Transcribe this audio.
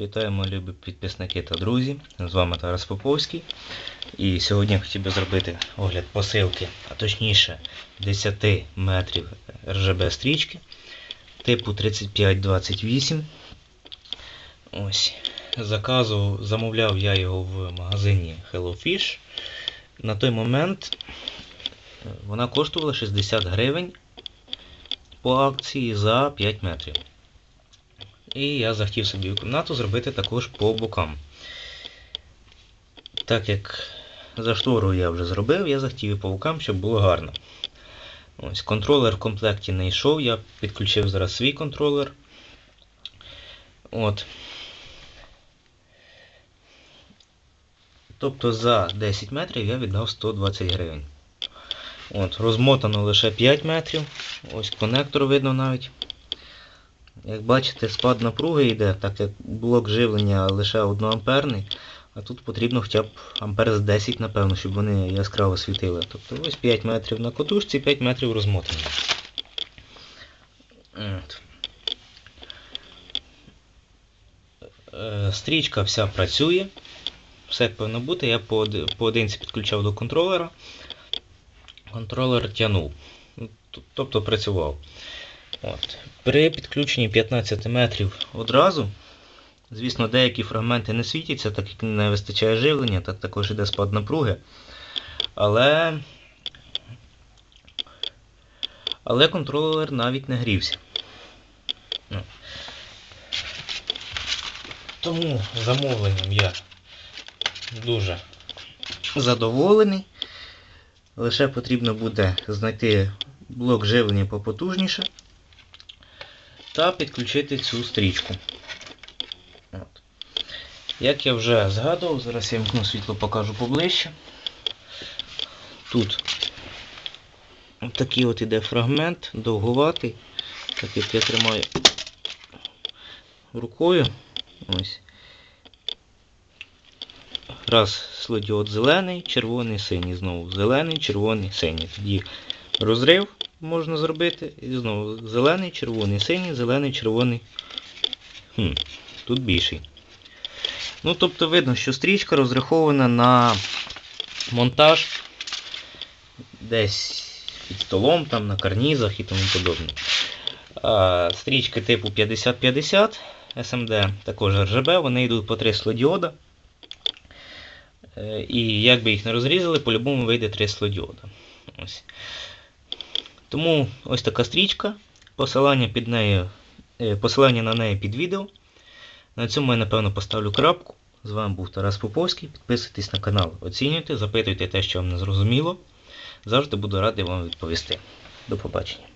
Вітаємо, любі підписники та друзі. З вами Тарас Поповський. І сьогодні я хотів би зробити огляд посилки, а точніше 10 метрів РЖБ стрічки типу 3528. Ось. Заказу, замовляв я його в магазині Hello Fish. На той момент е, вона коштувала 60 гривень по акції за 5 метрів. І я захотів собі кімнату зробити також по бокам. Так як за штору я вже зробив, я захотів по бокам, щоб було гарно. Ось, Контролер в комплекті не йшов, я підключив зараз свій контролер. От. Тобто за 10 метрів я віддав 120 гривень. От, Розмотано лише 5 метрів. Ось конектор видно навіть. Як бачите, спад напруги йде, так як блок живлення лише 1 амперний, а тут потрібно хоча б ампер з 10, напевно, щоб вони яскраво світили. Тобто ось 5 метрів на котушці, 5 метрів розмотані. От. Е, Стрічка вся працює. Все повинно бути. Я по оди- поодинці підключав до контролера. Контролер тягнув. Ну, Тобто працював. От. При підключенні 15 метрів одразу, звісно, деякі фрагменти не світяться, так як не вистачає живлення, так також іде спад напруги. Але, але контролер навіть не грівся. Ну. Тому замовленням я дуже задоволений. Лише потрібно буде знайти блок живлення попотужніше та підключити цю стрічку. От. Як я вже згадував, зараз я вмкну світло покажу поближче. Тут такий от іде фрагмент, довгуватий, так як я тримаю рукою. Ось. Раз слодіод зелений, червоний, синій. Знову зелений, червоний, синій. Тоді розрив можна зробити. І знову зелений, червоний, синій, зелений, червоний. Хм, Тут більший. Ну, тобто видно, що стрічка розрахована на монтаж десь під столом, там, на карнізах і тому подобне. А, стрічки типу 5050 SMD, також RGB, вони йдуть по 3 слодіода. Е, І як би їх не розрізали, по-любому вийде 3 слодіода. Ось. Тому ось така стрічка. Посилання під нею, е, посилання на неї під відео. На цьому я напевно поставлю крапку. З вами був Тарас Поповський. Підписуйтесь на канал, оцінюйте, запитуйте те, що вам не зрозуміло. Завжди буду радий вам відповісти. До побачення.